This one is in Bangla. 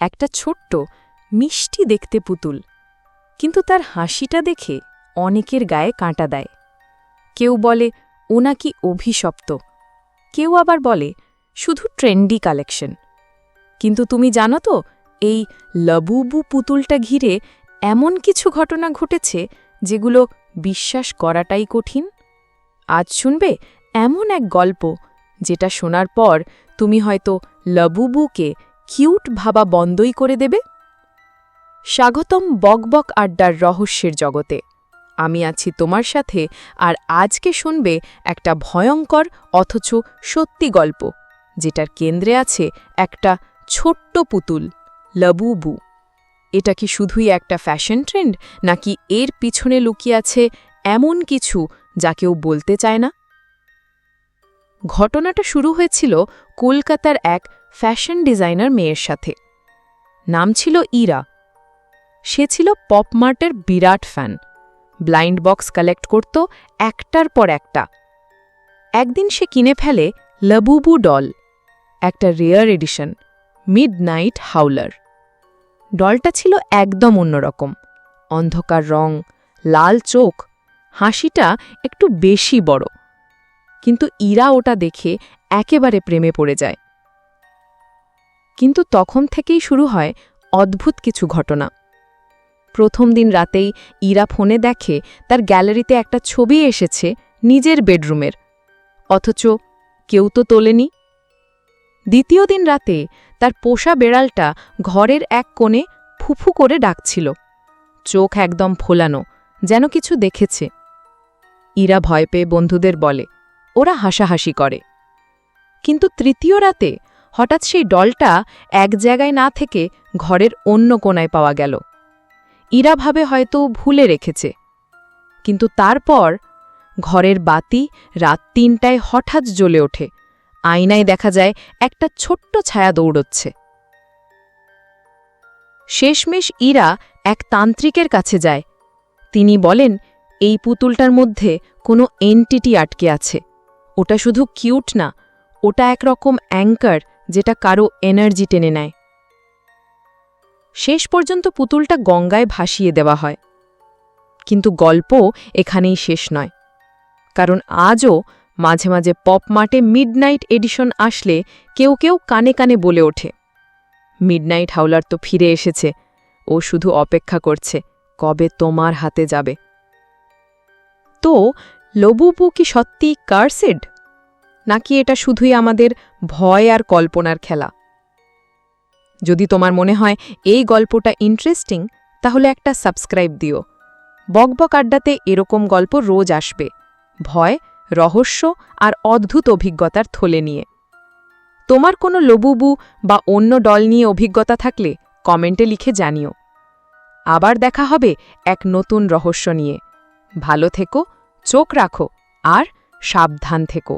একটা ছোট্ট, মিষ্টি দেখতে পুতুল। কিন্তু তার হাসিটা দেখে অনেকের গায়ে কাঁটা দেয়। কেউ বলে, ও নাকি অভিশপ্ত। কেউ আবার বলে, শুধু ট্রেন্ডি কালেকশন। কিন্তু তুমি জানো তো, এই লবুবু পুতুলটা ঘিরে এমন কিছু ঘটনা ঘটেছে যেগুলো বিশ্বাস করাটাই কঠিন। আজ শুনবে এমন এক গল্প যেটা শোনার পর তুমি হয়তো লবুবুকে কিউট ভাবা বন্ধই করে দেবে? স্বাগতম বকবক আড্ডার রহস্যের জগতে। আমি আছি তোমার সাথে আর আজকে শুনবে একটা ভয়ঙ্কর অথচ সত্যি গল্প, যেটার কেন্দ্রে আছে একটা ছোট্ট পুতুল, লবুবু। এটা কি শুধুই একটা ফ্যাশন ট্রেন্ড, নাকি এর পিছনে লুকিয়ে আছে এমন কিছু যা কেউ বলতে চায় না? ঘটনাটা শুরু হয়েছিল কলকাতার এক ফ্যাশন ডিজাইনার মেয়ের সাথে। নাম ছিল ইরা। সে ছিল পপমার্টের বিরাট ফ্যান। ব্লাইন্ড বক্স কালেক্ট করত একটার পর একটা। একদিন সে কিনে ফেলে লবুবু ডল, একটা rare edition midnight howler. ডলটা ছিল একদম অন্যরকম। অন্ধকার রং, লাল চোখ, হাসিটা একটু বেশি বড়। কিন্তু ইরা ওটা দেখে একেবারে প্রেমে পড়ে যায়। কিন্তু তখন থেকেই শুরু হয় অদ্ভুত কিছু ঘটনা। প্রথম দিন রাতেই ইরা ফোনে দেখে তার গ্যালারিতে একটা ছবি এসেছে নিজের বেডরুমের। অথচ কেউ তো তোলেনি। দ্বিতীয় দিন রাতে তার পোষা বেড়ালটা ঘরের এক কোণে ফুফু করে ডাকছিল। চোখ একদম ফোলানো, যেন কিছু দেখেছে। ইরা ভয় পেয়ে বন্ধুদের বলে, ওরা হাসাহাসি করে। কিন্তু তৃতীয় রাতে হঠাৎ সেই ডলটা এক জায়গায় না থেকে ঘরের অন্য কোনায় পাওয়া গেল। ইরা ভাবে হয়তো ভুলে রেখেছে। কিন্তু তারপর ঘরের বাতি রাত তিনটায় হঠাৎ জ্বলে ওঠে। আয়নায় দেখা যায় একটা ছোট্ট ছায়া দৌড়চ্ছে। শেষমেশ ইরা এক তান্ত্রিকের কাছে যায়। তিনি বলেন, এই পুতুলটার মধ্যে কোনো এনটিটি আটকে আছে। ওটা শুধু কিউট না, ওটা একরকম অ্যাঙ্কার যেটা কারও এনার্জি টেনে নেয়। শেষ পর্যন্ত পুতুলটা গঙ্গায় ভাসিয়ে দেওয়া হয়। কিন্তু গল্প এখানেই শেষ নয়। কারণ আজও মাঝে মাঝে পপ মার্টে মিডনাইট এডিশন আসলে কেউ কেউ কানে কানে বলে ওঠে। মিডনাইট হাউলার তো ফিরে এসেছে। ও শুধু অপেক্ষা করছে, কবে তোমার হাতে যাবে? তো, লবুপু কি সত্যি কার্সেড নাকি এটা শুধুই আমাদের ভয় আর কল্পনার খেলা? যদি তোমার মনে হয় এই গল্পটা ইন্টারেস্টিং তাহলে একটা সাবস্ক্রাইব দিও। বকবক আড্ডাতে এরকম গল্প রোজ আসবে। ভয়, রহস্য আর অদ্ভুত অভিজ্ঞতার থলে নিয়ে। তোমার কোনো লবুবু বা অন্য ডল নিয়ে অভিজ্ঞতা থাকলে কমেন্টে লিখে জানিও। আবার দেখা হবে এক নতুন রহস্য নিয়ে। ভালো থেকো, চোখ রাখো আর সাবধান থেকো।